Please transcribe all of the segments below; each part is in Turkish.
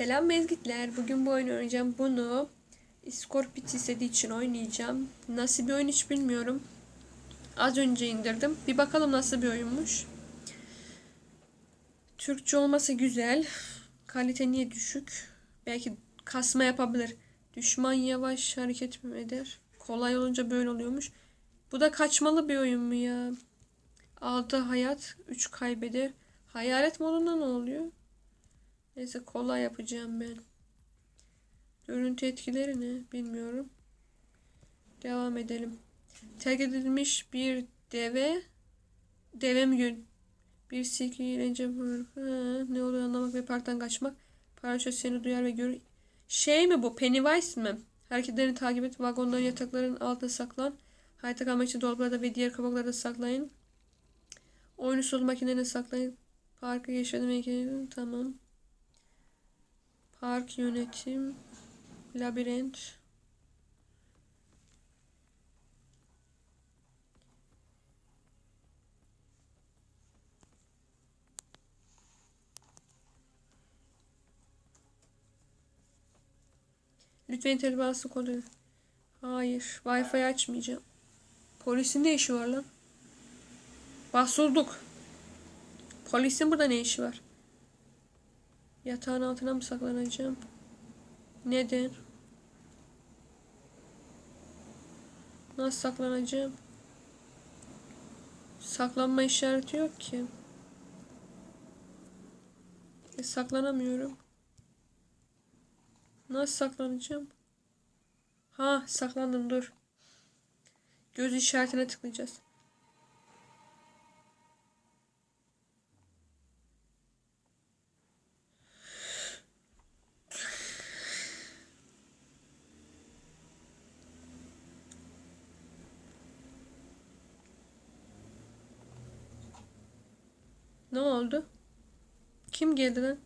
Selam mezgitler. Bugün bu oyunu oynayacağım. Bunu Scorpit istediği için oynayacağım. Nasıl bir oyun hiç bilmiyorum. Az önce indirdim. Bir bakalım nasıl bir oyunmuş. Türkçe olması güzel. Kalite niye düşük? Belki kasma yapabilir. Düşman yavaş hareket mi eder? Kolay olunca böyle oluyormuş. Bu da kaçmalı bir oyun mu ya? 6 hayat, 3 kaybeder. Hayalet modunda ne oluyor? Neyse kolay yapacağım ben. Görüntü etkileri ne bilmiyorum. Devam edelim. Terk edilmiş bir deve deve mi gün? Bir silki. Ha, ne oluyor anlamak ve parktan kaçmak. Paraşüt seni duyar ve görür. Şey mi bu? Pennywise mi? Hareketlerini takip et. Vagonların yatakların altına saklan. Hayatta kalmak için dolaplarda ve diğer kabaklarda saklayın. Oyunu sol makinelerine saklayın. Parkı yaşadım. Tamam. Park yönetim. Labirent. Lütfen kontrol edin. Hayır. Wi-Fi açmayacağım. Polisin ne işi var lan? Basulduk. Polisin burada ne işi var? Yatağın altına mı saklanacağım? Neden? Nasıl saklanacağım? Saklanma işareti yok ki. E, saklanamıyorum. Nasıl saklanacağım? Ha saklandım dur. Göz işaretine tıklayacağız. Ne oldu? Kim geldi lan?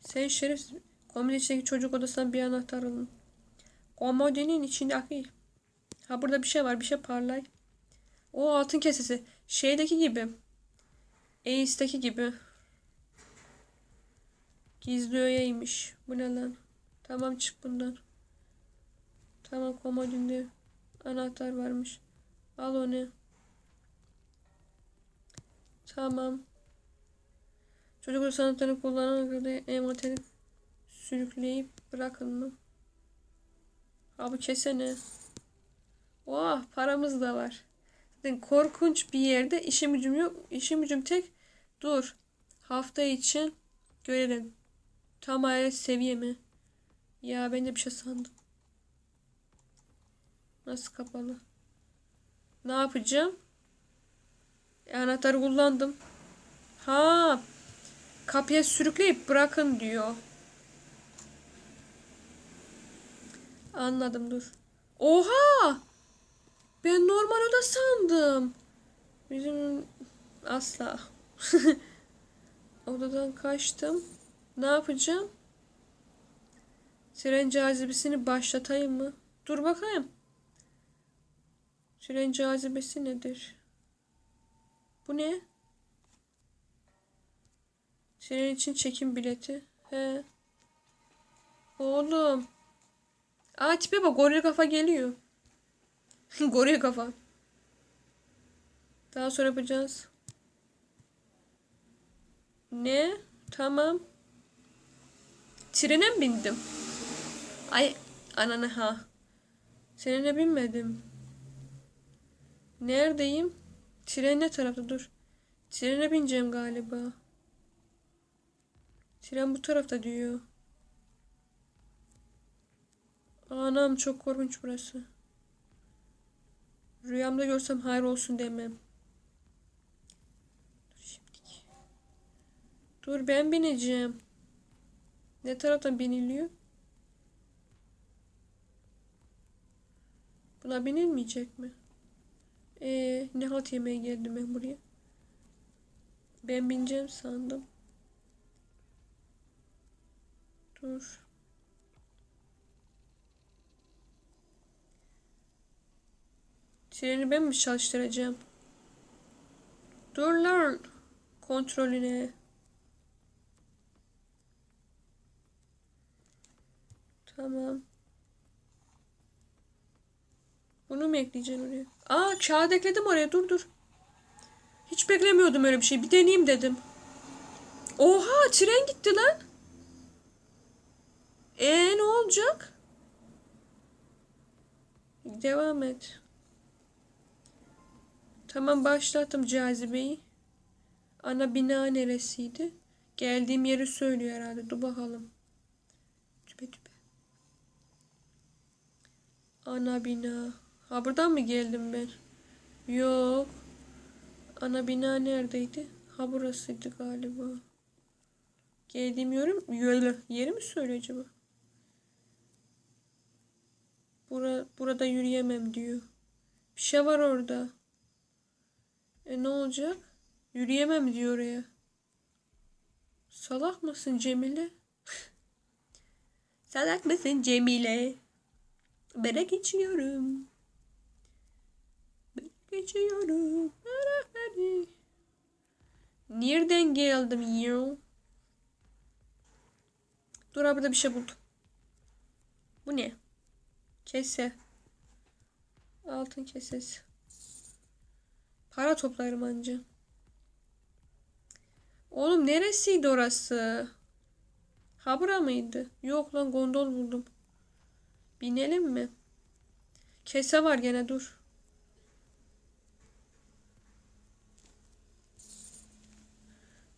Sen şerif komodinin içindeki çocuk odasından bir anahtar alın. Komodinin içindeki. Ha burada bir şey var. Bir şey parlay. O altın kesesi. Şeydeki gibi. Ace'deki gibi. Gizli öğeymiş. Bu ne lan? Tamam çık bundan. Tamam komodinde anahtar varmış. Al onu. Tamam. Çocuk sanatlarını kullanan göre envateri sürükleyip bırakın mı? Ha bu kesene. Oh paramız da var. Zaten korkunç bir yerde işim gücüm yok. İşim gücüm tek. Dur. Hafta için görelim. Tam aile seviye mi? Ya ben de bir şey sandım. Nasıl kapalı? Ne yapacağım? Anahtarı kullandım. Ha. Kapıya sürükleyip bırakın diyor. Anladım dur. Oha! Ben normal oda sandım. Bizim asla. Odadan kaçtım. Ne yapacağım? Tren cazibesini başlatayım mı? Dur bakayım. Tren cazibesi nedir? Bu ne? Senin için çekim bileti. He. Oğlum. Aa tipe bak goril kafa geliyor. goril kafa. Daha sonra yapacağız. Ne? Tamam. Trene mi bindim? Ay ananı ha. Trene binmedim. Neredeyim? Tren ne tarafta dur. Trene bineceğim galiba. Tren bu tarafta diyor. Anam çok korkunç burası. Rüyamda görsem hayır olsun demem. Dur şimdilik. Dur ben bineceğim. Ne taraftan biniliyor? Buna binilmeyecek mi? Ee, ne halt yemeğe geldim ben buraya? Ben bineceğim sandım. Dur. Treni ben mi çalıştıracağım? Dur lan. Kontrolüne. Tamam. Bunu mu ekleyeceksin oraya? Aa kağıt ekledim oraya. Dur dur. Hiç beklemiyordum öyle bir şey. Bir deneyeyim dedim. Oha tren gitti lan. E ne olacak? Devam et. Tamam başlattım cazibeyi. Ana bina neresiydi? Geldiğim yeri söylüyor herhalde. Dur bakalım. Tüpe tüpe. Ana bina. Ha buradan mı geldim ben? Yok. Ana bina neredeydi? Ha burasıydı galiba. Geldiğim yerim, yeri, yeri mi söylüyor acaba? Bura, burada yürüyemem diyor. Bir şey var orada. E ne olacak? Yürüyemem diyor oraya. Salak mısın Cemile? Salak mısın Cemile? Bere geçiyorum. Geçiyorum. Nereden geldim ya? Dur burada bir şey buldum. Bu ne? Kese. Altın kesesi. Para toplarım anca. Oğlum neresiydi orası? Ha bura mıydı? Yok lan gondol buldum. Binelim mi? Kese var gene dur.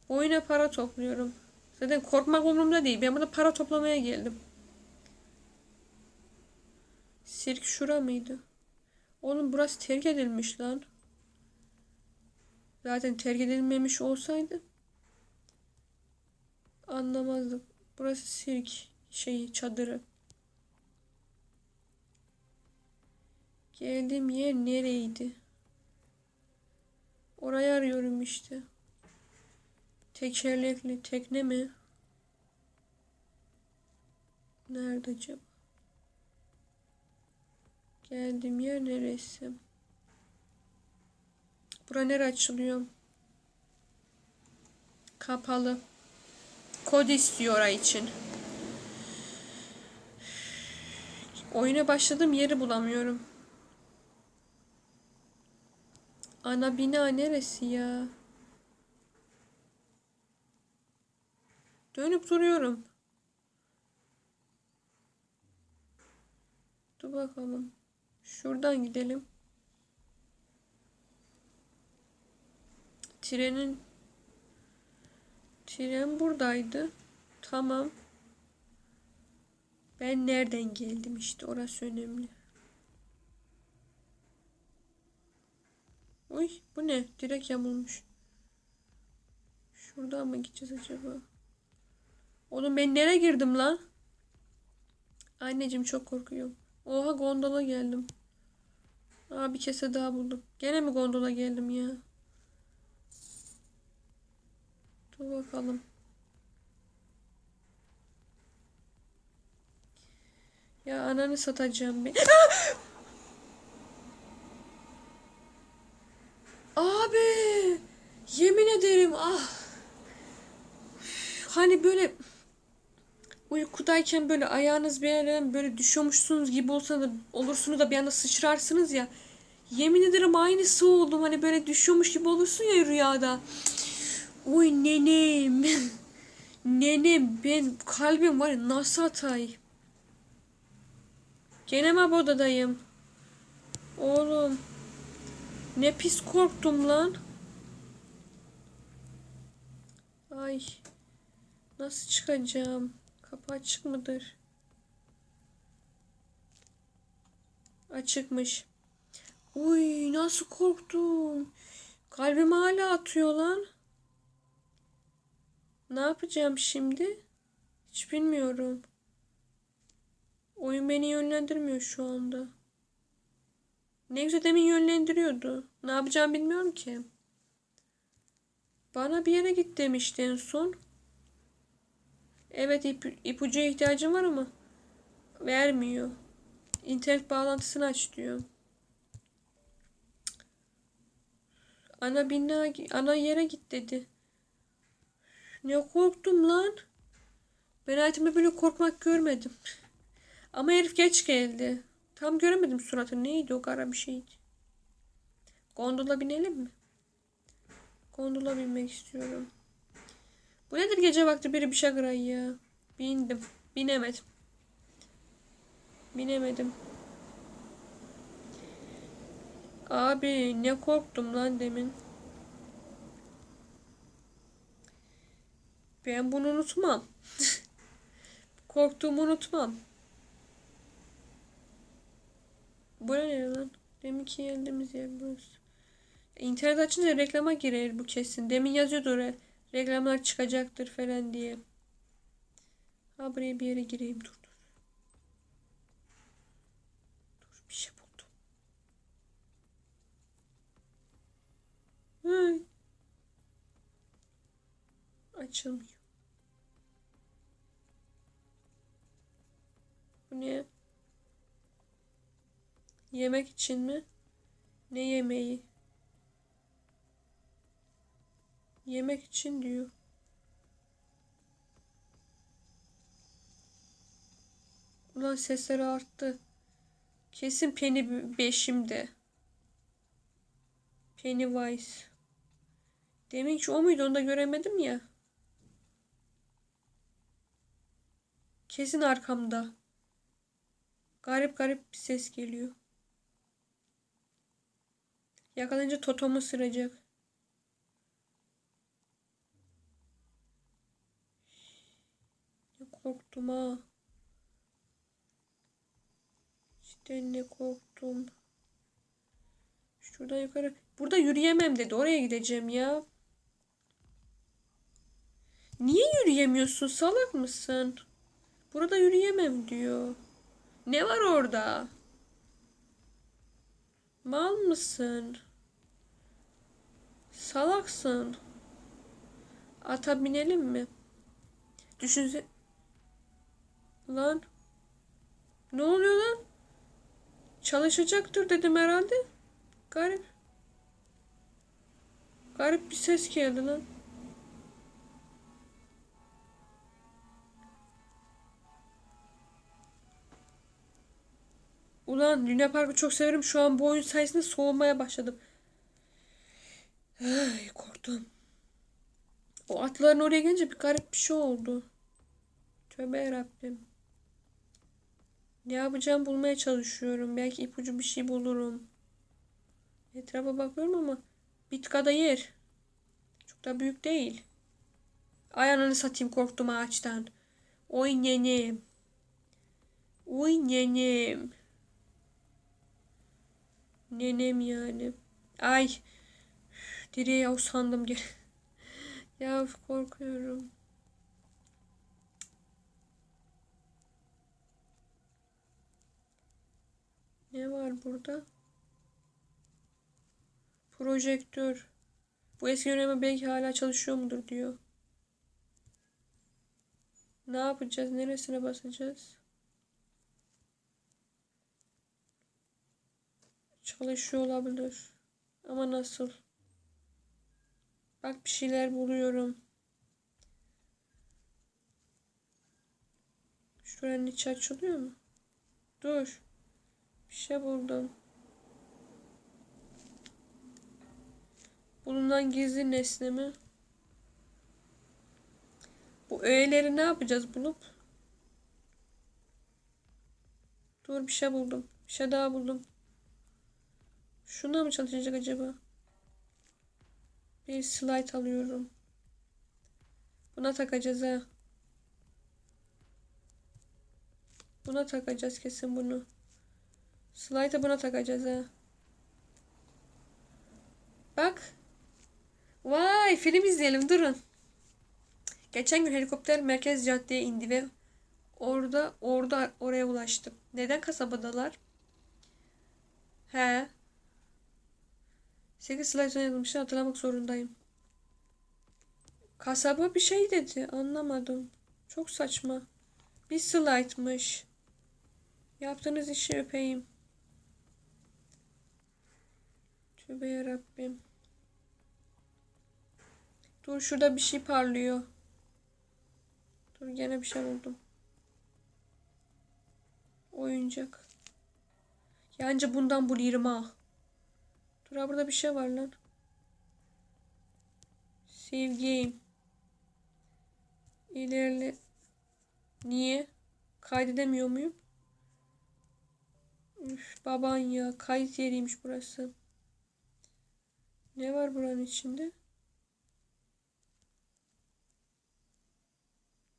Oyuna para topluyorum. Zaten korkmak umurumda değil. Ben burada para toplamaya geldim. Sirk şura mıydı? Oğlum burası terk edilmiş lan. Zaten terk edilmemiş olsaydı anlamazdık. Burası sirk şeyi çadırı. Geldiğim yer nereydi? Orayı arıyorum işte. Tekerlekli tekne mi? Nerede acaba? Geldiğim yer neresi? Bura nere açılıyor? Kapalı. Kod istiyor orayı için. Oyuna başladım yeri bulamıyorum. Ana bina neresi ya? Dönüp duruyorum. Dur bakalım. Şuradan gidelim. Trenin Tren buradaydı. Tamam. Ben nereden geldim işte orası önemli. Uy bu ne? Direkt yamulmuş. Şuradan mı gideceğiz acaba? Oğlum ben nereye girdim lan? Anneciğim çok korkuyorum. Oha gondola geldim. Aa bir kese daha buldum. Gene mi gondola geldim ya? Dur bakalım. Ya ananı satacağım ben. Abi yemin ederim ah. Hani böyle uykudayken böyle ayağınız bir yerden böyle düşüyormuşsunuz gibi olsa da olursunuz da bir anda sıçrarsınız ya. Yemin ederim aynısı oldum. Hani böyle düşüyormuş gibi olursun ya rüyada. Oy nenem. nenem ben kalbim var ya nasıl atay. Gene mi odadayım? Oğlum. Ne pis korktum lan. Ay. Nasıl çıkacağım? Kapı açık mıdır? Açıkmış. Uy nasıl korktum. Kalbim hala atıyor lan. Ne yapacağım şimdi? Hiç bilmiyorum. Oyun beni yönlendirmiyor şu anda. Ne güzel demin yönlendiriyordu. Ne yapacağım bilmiyorum ki. Bana bir yere git demişti en son. Evet ip, ipucuya ihtiyacım var ama vermiyor. İnternet bağlantısını aç diyor. Ana bina, ana yere git dedi. Ne korktum lan. Ben hayatımda böyle korkmak görmedim. Ama herif geç geldi. Tam göremedim suratı. Neydi o kara bir şeydi. Gondola binelim mi? Gondola binmek istiyorum. Bu nedir gece vakti biri bir şey kıray ya. Bindim. Binemedim. Binemedim. Abi ne korktum lan demin. Ben bunu unutmam. Korktuğumu unutmam. Bu ne lan? Deminki geldiğimiz yer burası. İnternet açınca reklama girer bu kesin. Demin yazıyordu oraya. Reklamlar çıkacaktır falan diye. Ha buraya bir yere gireyim dur dur. Dur bir şey buldum. Ay. Açılmıyor. Bu ne? Yemek için mi? Ne yemeği? Yemek için diyor. Ulan sesler arttı. Kesin Penny beşimde. Pennywise. Demin ki o muydu onu da göremedim ya. Kesin arkamda. Garip garip bir ses geliyor. Yakalayınca totomu ısıracak. Ne korktum ha. İşte ne korktum. Şuradan yukarı. Burada yürüyemem dedi. Oraya gideceğim ya. Niye yürüyemiyorsun? Salak mısın? Burada yürüyemem diyor. Ne var orada? Mal mısın? Salaksın. Ata binelim mi? Düşünse... Lan. Ne oluyor lan? Çalışacaktır dedim herhalde. Garip. Garip bir ses geldi lan. Ulan Luna Park'ı çok severim. Şu an bu oyun sayesinde soğumaya başladım. Ay, korktum. O atların oraya gelince bir garip bir şey oldu. Tövbe yarabbim. Ne yapacağım bulmaya çalışıyorum. Belki ipucu bir şey bulurum. Etrafa bakıyorum ama bitkada yer. Çok da büyük değil. Ay ananı satayım korktum ağaçtan. Oy nenem. Oy nenem. Nenem yani. Ay. Direğe usandım geri. ya korkuyorum. Ne var burada? Projektör. Bu eski yönetmen belki hala çalışıyor mudur diyor. Ne yapacağız? Neresine basacağız? Çalışıyor olabilir. Ama nasıl? Bak bir şeyler buluyorum. Şuranın içi açılıyor mu? Dur. Bir şey buldum. Bulunan gizli nesne mi? Bu öğeleri ne yapacağız bulup? Dur bir şey buldum. Bir şey daha buldum. Şuna mı çalışacak acaba? Bir slide alıyorum. Buna takacağız ha. Buna takacağız kesin bunu. Slide'a buna takacağız ha. Bak. Vay film izleyelim durun. Geçen gün helikopter merkez caddeye indi ve orada orada oraya ulaştım. Neden kasabadalar? He. 8 slide yazılmıştı hatırlamak zorundayım. Kasaba bir şey dedi. Anlamadım. Çok saçma. Bir slide'mış. Yaptığınız işi öpeyim. Tövbe yarabbim. Dur şurada bir şey parlıyor. Dur gene bir şey buldum. Oyuncak. Yancı bundan bulurum ha. Dur ha burada bir şey var lan. Save game. İlerle. Niye? Kaydedemiyor muyum? Üf, baban ya. Kayıt yeriymiş burası. Ne var buranın içinde?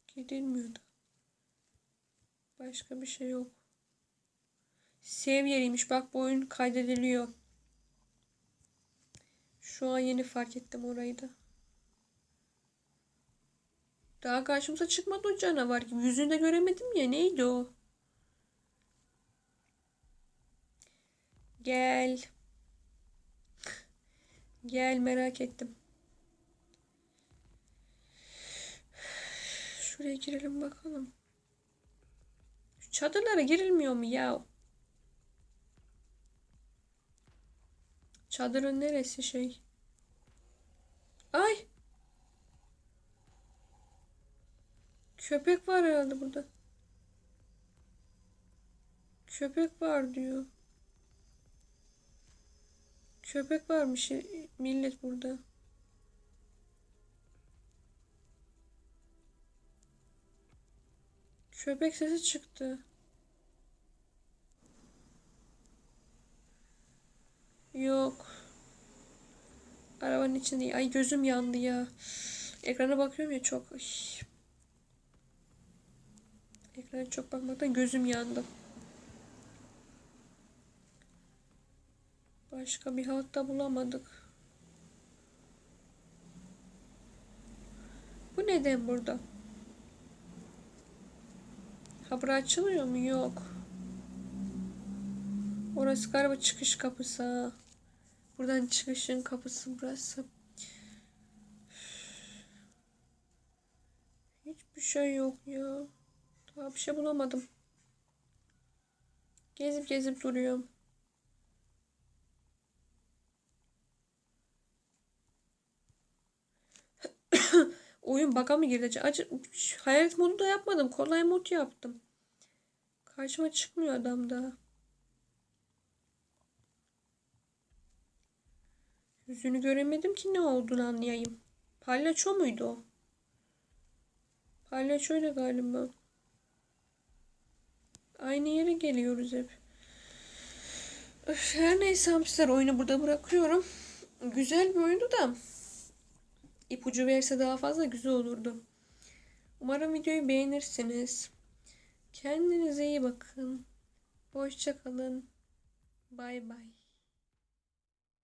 Gidilmiyor da. Başka bir şey yok. Save yeriymiş. Bak bu oyun kaydediliyor. Şu an yeni fark ettim orayı da. Daha karşımıza çıkmadı o canavar gibi. Yüzünü de göremedim ya. Neydi o? Gel. Gel merak ettim. Şuraya girelim bakalım. Şu çadırlara girilmiyor mu ya? Çadırın neresi şey? Ay! Köpek var herhalde burada. Köpek var diyor. Köpek varmış ya- millet burada. Köpek sesi çıktı. Yok. Arabanın içinde. Ay gözüm yandı ya. Ekrana bakıyorum ya çok. Ekrana çok bakmaktan gözüm yandı. Başka bir halt da bulamadık. Bu neden burada? Kapı açılıyor mu? Yok. Orası galiba çıkış kapısı. Buradan çıkışın kapısı burası. Hiçbir şey yok ya. Daha bir şey bulamadım. Gezip gezip duruyorum. Oyun bug'a mı girdi? Acı, hayalet modu da yapmadım. Kolay mod yaptım. Karşıma çıkmıyor adam daha. Yüzünü göremedim ki ne olduğunu anlayayım. Palyaço muydu o? Palyaçoydu galiba. Aynı yere geliyoruz hep. Öf, her neyse hamster oyunu burada bırakıyorum. Güzel bir oyundu da ipucu verse daha fazla güzel olurdu. Umarım videoyu beğenirsiniz. Kendinize iyi bakın. Hoşça kalın. Bay bay.